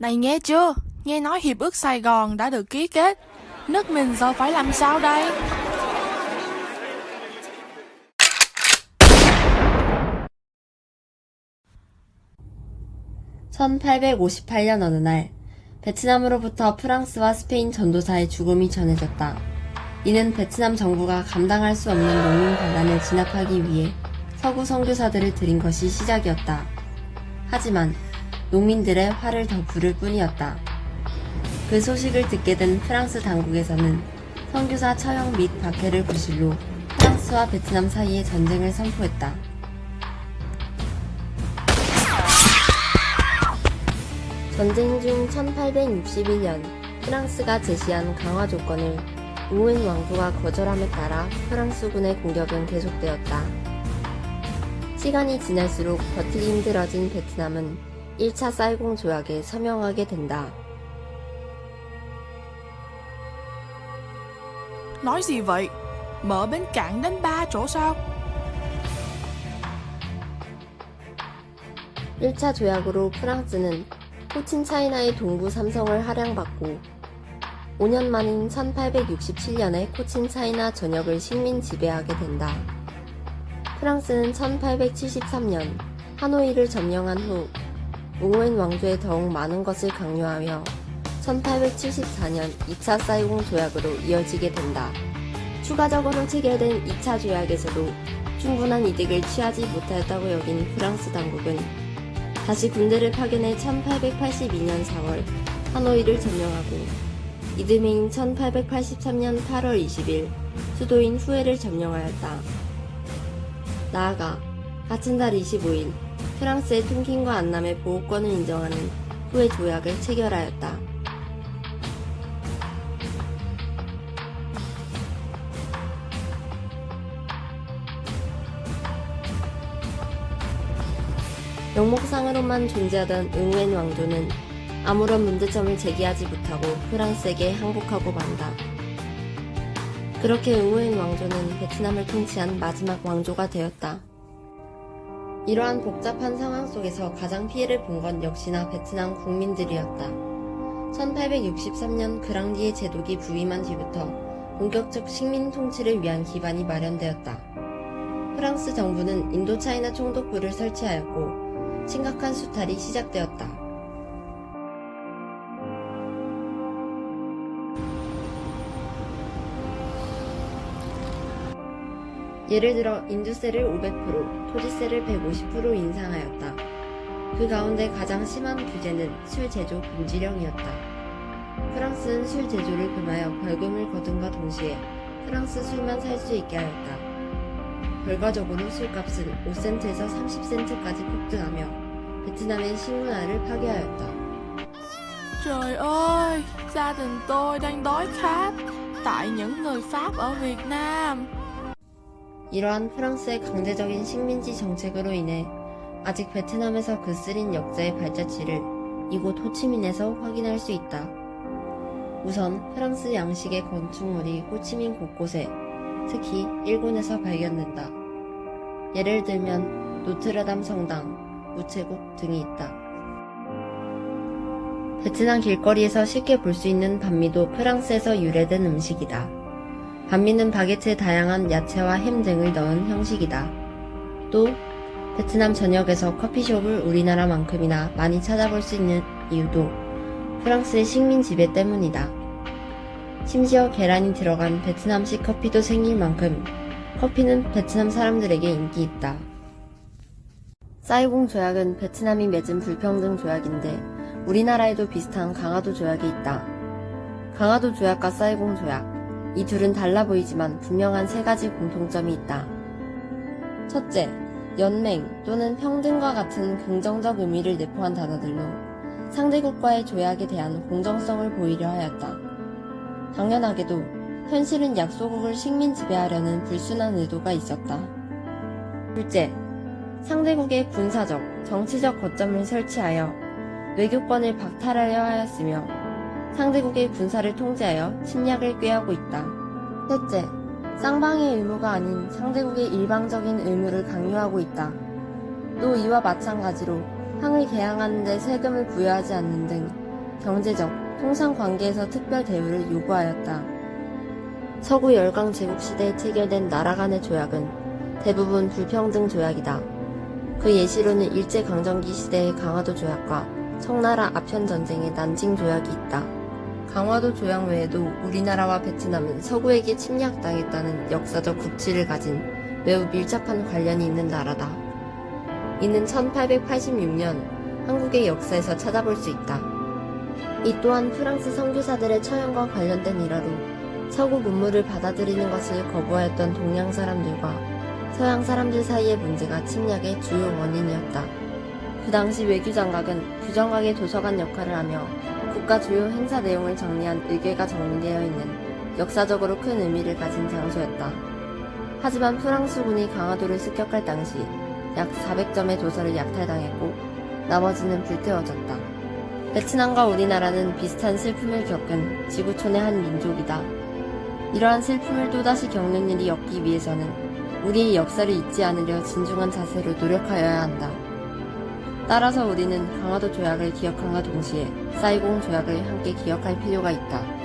Này nghe chưa? Nghe nói Hiệp ước Sài Gòn đã được ký kết. Nước mình giờ phải làm sao đây? (1858년) 어느 날 베트남으로부터 프랑스와 스페인 전도사의 죽음이 전해졌다. 이는 베트남 정부가 감당할 수 없는 농민 반란을 진압하기 위해 서구 선교사들을 들인 것이 시작이었다. 하지만 농민들의 화를 더 부를 뿐이었다. 그 소식을 듣게 된 프랑스 당국에서는 선교사 처형 및 박해를 구실로 프랑스와 베트남 사이의 전쟁을 선포했다. 전쟁 중 1861년 프랑스가 제시한 강화 조건을 오웬 왕조가 거절함에 따라 프랑스군의 공격은 계속되었다. 시간이 지날수록 버티기 힘들어진 베트남은 1차 사이공 조약에 서명하게 된다. Nói gì vậy? Mở bến cảng đến ba chỗ sao? 1차 조약으로 프랑스는 코친 차이나의 동부 삼성을 할양받고 5년 만인 1867년에 코친 차이나 전역을 식민 지배하게 된다. 프랑스는 1873년 하노이를 점령한 후 웅웬 왕조에 더욱 많은 것을 강요하며 1874년 2차 사이공 조약으로 이어지게 된다. 추가적으로 체결된 2차 조약에서도 충분한 이득을 취하지 못하였다고 여긴 프랑스 당국은 다시 군대를 파견해 1882년 4월 하노이를 점령하고 이듬해인 1883년 8월 20일 수도인 후에를 점령하였다. 나아가 같은 달 25일 프랑스의 통킨과 안남의 보호권을 인정하는 후에 조약을 체결하였다. 명목상으로만 존재하던 응웬 왕조는 아무런 문제점을 제기하지 못하고 프랑스에게 항복하고 만다. 그렇게 응웬 왕조는 베트남을 통치한 마지막 왕조가 되었다. 이러한 복잡한 상황 속에서 가장 피해를 본 건 역시나 베트남 국민들이었다. 1863년 그랑디의 제독이 부임한 뒤부터 본격적 식민 통치를 위한 기반이 마련되었다. 프랑스 정부는 인도차이나 총독부를 설치하였고 심각한 수탈이 시작되었다. 예를 들어 인두세를 500%, 토지세를 150% 인상하였다. 그 가운데 가장 심한 규제는 술 제조 금지령이었다. 프랑스는 술 제조를 금하여 벌금을 거둔과 동시에 프랑스 술만 살 수 있게 하였다. 결과적으로 술값은 5센트에서 30센트까지 폭등하며 베트남의 식문화를 파괴하였다. Trời ơi, gia đình tôi đang đói khát tại những người Pháp ở Việt Nam. 이러한 프랑스의 강제적인 식민지 정책으로 인해 아직 베트남에서 그 쓰린 역사의 발자취를 이곳 호치민에서 확인할 수 있다. 우선 프랑스 양식의 건축물이 호치민 곳곳에 특히 일본에서 발견된다. 예를 들면 노트르담 성당, 우체국 등이 있다. 베트남 길거리에서 쉽게 볼 수 있는 반미도 프랑스에서 유래된 음식이다. 반미는 바게트에 다양한 야채와 햄 등을 넣은 형식이다. 또 베트남 전역에서 커피숍을 우리나라만큼이나 많이 찾아볼 수 있는 이유도 프랑스의 식민 지배 때문이다. 심지어 계란이 들어간 베트남식 커피도 생길 만큼 커피는 베트남 사람들에게 인기 있다. 사이공 조약은 베트남이 맺은 불평등 조약인데 우리나라에도 비슷한 강화도 조약이 있다. 강화도 조약과 사이공 조약, 이 둘은 달라 보이지만 분명한 세 가지 공통점이 있다. 첫째, 연맹 또는 평등과 같은 긍정적 의미를 내포한 단어들로 상대국과의 조약에 대한 공정성을 보이려 하였다. 당연하게도 현실은 약소국을 식민 지배하려는 불순한 의도가 있었다. 둘째, 상대국의 군사적, 정치적 거점을 설치하여 외교권을 박탈하려 하였으며 상대국의 군사를 통제하여 침략을 꾀하고 있다. 셋째, 쌍방의 의무가 아닌 상대국의 일방적인 의무를 강요하고 있다. 또 이와 마찬가지로 항을 개항하는 데 세금을 부여하지 않는 등 경제적, 통상 관계에서 특별 대우를 요구하였다. 서구 열강 제국 시대에 체결된 나라 간의 조약은 대부분 불평등 조약이다. 그 예시로는 일제강점기 시대의 강화도 조약과 청나라 아편 전쟁의 난징 조약이 있다. 강화도 조약 외에도 우리나라와 베트남은 서구에게 침략당했다는 역사적 국치를 가진 매우 밀접한 관련이 있는 나라다. 이는 1886년 한국의 역사에서 찾아볼 수 있다. 이 또한 프랑스 선교사들의 처형과 관련된 일화로 서구 문물을 받아들이는 것을 거부하였던 동양 사람들과 서양 사람들 사이의 문제가 침략의 주요 원인이었다. 그 당시 외교 장각은 규정각의 도서관 역할을 하며 국가 주요 행사 내용을 정리한 의궤가 정리되어 있는 역사적으로 큰 의미를 가진 장소였다. 하지만 프랑스군이 강화도를 습격할 당시 약 400점의 도서를 약탈당했고 나머지는 불태워졌다. 베트남과 우리나라는 비슷한 슬픔을 겪은 지구촌의 한 민족이다. 이러한 슬픔을 또다시 겪는 일이 없기 위해서는 우리의 역사를 잊지 않으려 진중한 자세로 노력하여야 한다. 따라서 우리는 강화도 조약을 기억함과 동시에 사이공 조약을 함께 기억할 필요가 있다.